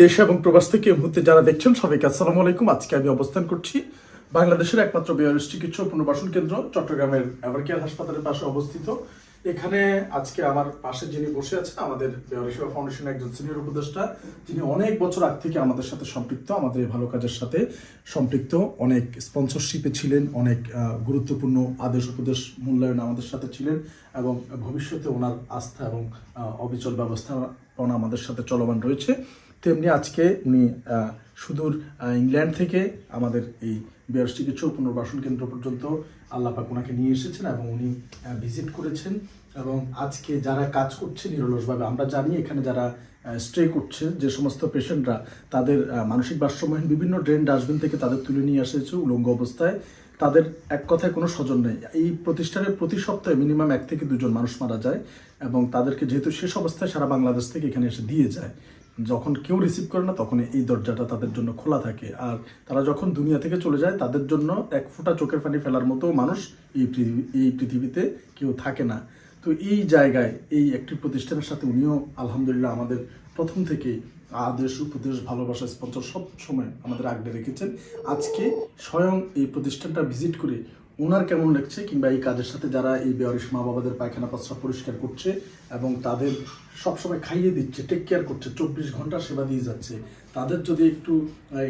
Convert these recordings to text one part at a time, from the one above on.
দেশ এবং মুহূর্তে যারা দেখছেন সবাইকে আসসালামু আলাইকুম। আজকে আমি অবস্থান করছি বাংলাদেশের একমাত্র বেয়ারিশ চিকিৎসা পুনর্বাসন কেন্দ্র, চট্টগ্রামের এভারকেয়ার হাসপাতালের পাশে অবস্থিত। এখানে আজকে আমার পাশে যিনি বসে আছেন, আমাদের সেবা ফাউন্ডেশনের একজন সিনিয়র উপদেষ্টা যিনি অনেক বছর আগ থেকে আমাদের সাথে সম্পৃক্ত, আমাদের ভালো কাজের সাথে সম্পৃক্ত। অনেক স্পন্সরশিপে ছিলেন, অনেক গুরুত্বপূর্ণ আদেশ উপদেশ মূল্যায়ন আমাদের সাথে ছিলেন এবং ভবিষ্যতে ওনার আস্থা এবং অবিচল ব্যবস্থাপনা আমাদের সাথে চলমান রয়েছে। তেমনি আজকে উনি সুদূর ইংল্যান্ড থেকে আমাদের এই বিয়ার চিকিৎসা পুনর্বাসন কেন্দ্র পর্যন্ত আল্লাপাক ওনাকে নিয়ে এসেছেন এবং উনি ভিজিট করেছেন। এবং আজকে যারা কাজ করছে নিরলসভাবে, আমরা জানি এখানে যারা স্টে করছে, যে সমস্ত পেশেন্টরা, তাদের মানসিক ভারসাম্যহীন বিভিন্ন ড্রেন ডাস্টবিন থেকে তাদের তুলে নিয়ে এসেছে উলঙ্গ অবস্থায়। তাদের এক কথায় কোনো স্বজন নেই। এই প্রতিষ্ঠানের প্রতি সপ্তাহে মিনিমাম এক থেকে দুজন মানুষ মারা যায় এবং তাদেরকে যেহেতু শেষ অবস্থায় সারা বাংলাদেশ থেকে এখানে এসে দিয়ে যায় যখন কেউ রিসিভ করে না তখন এই দরজাটা তাদের জন্য খোলা থাকে। আর তারা যখন দুনিয়া থেকে চলে যায়, তাদের জন্য এক ফোঁটা চোখের পানি ফেলার মতো মানুষ এই পৃথিবী এই পৃথিবীতে কেউ থাকে না। তো এই জায়গায়, এই একটি প্রতিষ্ঠানের সাথে উনিও আলহামদুলিল্লাহ আমাদের প্রথম থেকে আদেশ, উপদেশ, ভালোবাসা স্পন্সর সব সময় আমাদের আগলে রেখেছেন। আজকে স্বয়ং এই প্রতিষ্ঠানটা ভিজিট করে ওনার কেমন লাগছে? কিংবা এই কাজের সাথে যারা এই বেয়ারিশ মা বাবাদের পায়খানা পাত্রা পরিষ্কার করছে এবং তাদের সবসময় খাইয়ে দিচ্ছে টেক কেয়ার করছে, চব্বিশ ঘণ্টা সেবা দিয়ে যাচ্ছে, তাদের যদি একটু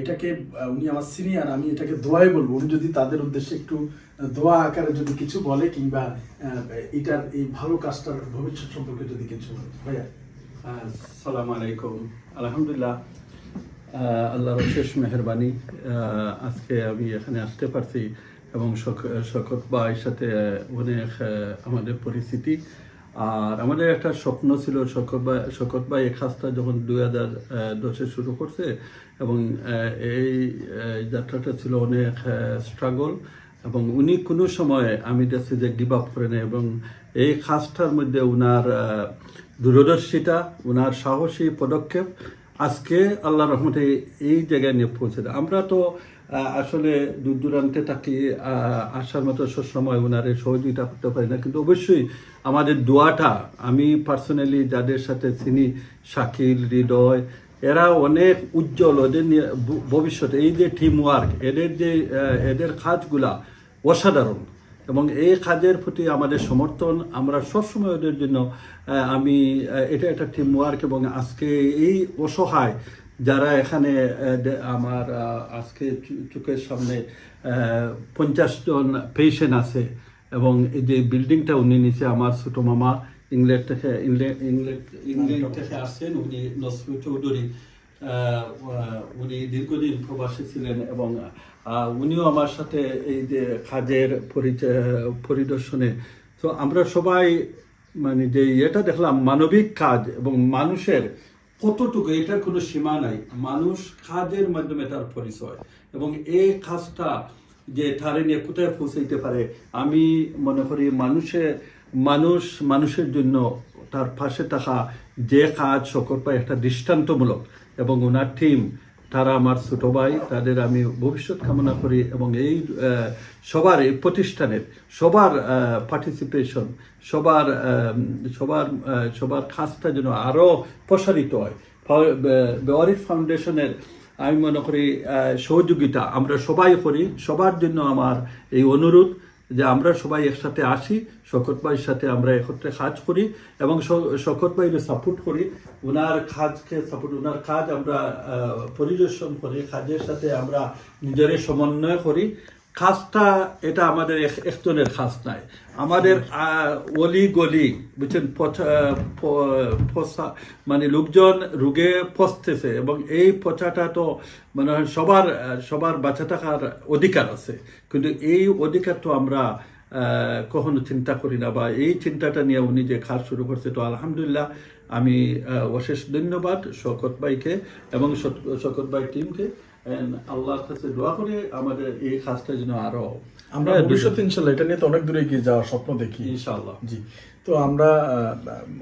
এটাকে উনি আমার সিনিয়র আমি এটাকে দোয়াই বলব, উনি যদি তাদের উদ্দেশ্যে একটু দোয়া আকারে যদি কিছু বলে কিংবা এটার এই ভালো কাজটার ভবিষ্যৎ সম্পর্কে যদি কিছু বলে। ভাইয়া। আসসালামু আলাইকুম। আলহামদুলিল্লাহ আল্লাহর শেষ মেহরবানি। আজকে আমি এখানে আসতে পারছি। এবং শক- শকত ভাইয়ের সাথে অনেক আমাদের পরিস্থিতি। আর আমাদের একটা স্বপ্ন ছিল শকত ভাই শকত ভাই এই কাজটা যখন দুই হাজার দশে শুরু করছে এবং এই যাত্রাটা ছিল অনেক স্ট্রাগল এবং উনি কোনো সময় আমি দেখছি যে গিভ আপ করেন এবং এই কাজটার মধ্যে উনার দূরদর্শিতা, উনার সাহসী পদক্ষেপ আজকে আল্লাহ রহমতে এই জায়গায় নিয়ে পৌঁছে আমরা তো আসলে দূর দূরান্তে থাকি আসার মতো সবসময় ওনারে সহযোগিতা করতে পারি না। কিন্তু অবশ্যই আমাদের দোয়াটা, আমি পার্সোনালি যাদের সাথে চিনি, শাকিল, হৃদয়, এরা অনেক উজ্জ্বল ওদের নিয়ে ভবিষ্যতে। এই যে টিম ওয়ার্ক এদের যে এদের কাজগুলা অসাধারণ। এবং এই কাজের প্রতি আমাদের সমর্থন, আমরা সবসময় ওদের জন্য আমি এটা একটা টিম ওয়ার্ক এবং আজকে এই অসহায় যারা এখানে আমার আজকে চোখের সামনে পঞ্চাশ জন পেশেন্ট আছে এবং এই যে বিল্ডিংটা উনি নিচে আমার ছোটো মামা ইংল্যান্ড থেকে, ইংল্যান্ড ইংল্যান্ড ইংল্যান্ড থেকে আসছেন, উনি নসরু চৌধুরী। উনি দীর্ঘদিন প্রবাসী ছিলেন এবং উনিও আমার সাথে এই যে কাজের পরিচয়, পরিদর্শনে, তো আমরা সবাই মানে যে এটা দেখলাম, মানবিক কাজ এবং মানুষের কতটুকু, এটার কোনো সীমা নাই। মানুষ কাজের মাধ্যমে তার পরিচয় এবং এই কাজটা যে তারে নিয়ে কোথায় পৌঁছাইতে পারে, আমি মনে করি মানুষের মানুষ মানুষের জন্য তার পাশে থাকা যে কাজ সকল পায়, একটা দৃষ্টান্তমূলক। এবং ওনার টিম তারা আমার ছোট ভাই, তাদের আমি ভবিষ্যৎ কামনা করি এবং এই সবার এই প্রতিষ্ঠানের, সবার পার্টিসিপেশন সবার সবার সবার কাজটা যেন আরও প্রসারিত হয়। বেওয়ারিশ ফাউন্ডেশনের, আমি মনে করি সহযোগিতা আমরা সবাই করি। সবার জন্য আমার এই অনুরোধ। যে আমরা সবাই একসাথে আসি, শকত ভাইয়ের সাথে আমরা একত্রে কাজ করি এবং শকত ভাইয়ের সাপোর্ট করি। ওনার কাজকে সাপোর্ট ওনার কাজ আমরা পরিদর্শন করি, কাজের সাথে আমরা নিজের সমন্বয় করি। কাজটা এটা আমাদের এক- একজনের কাজ নাই। আমাদের অলি গলি, বুঝছেন, পচা- মানে লোকজন রোগে পচতেছে এবং এই পচাটা তো মানে সবার সবার বাঁচা থাকার অধিকার আছে। কিন্তু এই অধিকার তো আমরা কখনো চিন্তা করি না বা এই চিন্তাটা নিয়ে উনি যে কাজ শুরু করছে, তো আলহামদুলিল্লাহ আমি অশেষ ধন্যবাদ শকত ভাইকে এবং শকত ভাই টিমকে। আল্লাহর কাছে দোয়া করে আমাদের এই কাজটা যেন আরও আমরা ভবিষ্যতে ইনশাল্লাহ এটা নিয়ে তো অনেক দূরে এগিয়ে যাওয়ার স্বপ্ন দেখি। ইনশাআল্লাহ। জি। তো আমরা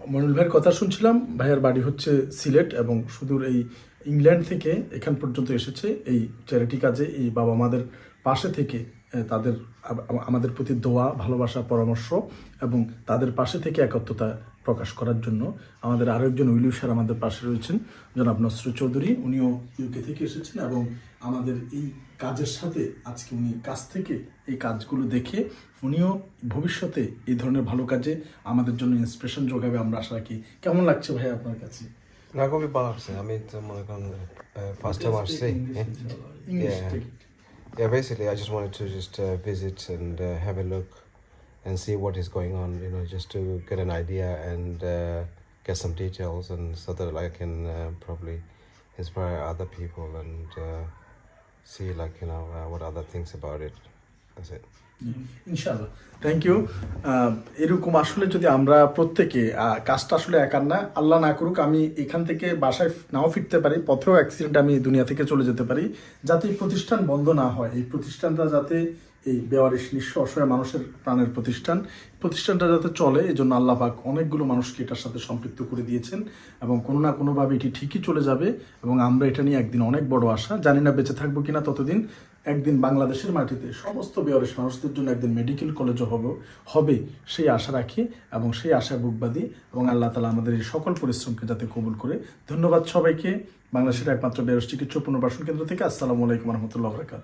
মনুল ভাইয়ের কথা শুনছিলাম ভাইয়ের বাড়ি হচ্ছে সিলেট এবং সুদূর এই ইংল্যান্ড থেকে এখান পর্যন্ত এসেছে এই চ্যারিটি কাজে এই বাবা মাদের পাশে থেকে। তাদের আমাদের প্রতি দোয়া ভালোবাসা পরামর্শ এবং তাদের পাশে থেকে একত্রতা প্রকাশ করার জন্য আমাদের আরও একজন উইলু স্যার আমাদের পাশে রয়েছেন জনাব নসরু চৌধুরী। উনিও ইউকে থেকে এসেছেন এবং আমাদের এই কাজের সাথে আজকে উনি কাছ থেকে এই কাজগুলো দেখে উনিও ভবিষ্যতে এই ধরনের ভালো কাজে আমাদের জন্য ইন্সপিরেশন যোগাবে আমরা আশা রাখি। কেমন লাগছে ভাই আপনার কাছে? না খুবই ভালো লাগছে। আমি তো মনে করেন ফার্স্ট টাইম আসছি। English Yeah. basically, I just wanted to just uh, visit and uh, have a look and see what is going on. You know, just to get an idea and uh, get some details, and so that I can uh, probably inspire other people and uh, see, like you know, uh, what other things about it. ইনশাআল্লাহ thank you এরকম আসলে যদি আমরা প্রত্যেকে কাজটা আসলে একার না, আল্লাহ না করুক, আমি এখান থেকে বাসায় নাও ফিরতে পারি, পথেও অ্যাক্সিডেন্ট আমি দুনিয়া থেকে চলে যেতে পারি, যাতে এই প্রতিষ্ঠান বন্ধ না হয়। এই প্রতিষ্ঠানটা যাতে এই বেওয়ারিশ, নিঃস্ব, অসহায় মানুষের প্রাণের প্রতিষ্ঠান প্রতিষ্ঠানটা যাতে চলে, এই জন্য আল্লাহ পাক অনেকগুলো মানুষকে এটার সাথে সম্পৃক্ত করে দিয়েছেন এবং কোনো না কোনোভাবে এটি ঠিকই চলে যাবে এবং আমরা এটা নিয়ে একদিন অনেক বড় আশা। জানি না বেঁচে থাকব কিনা ততদিন একদিন বাংলাদেশের মাটিতে সমস্ত বেয়ারিশ মানুষদের জন্য একদিন মেডিকেল কলেজও হবে হবে, সেই আশা রাখি এবং সেই আশা বুকবাদী এবং আল্লাহ তালা আমাদের এই সকল পরিশ্রমকে যাতে কবুল করে। ধন্যবাদ সবাইকে। বাংলাদেশের একমাত্র বেয়ারিশ চিকিৎসা পুনর্বাসন কেন্দ্র থেকে আসসালামু আলাইকুম রহমতুল্লাহ বরকাত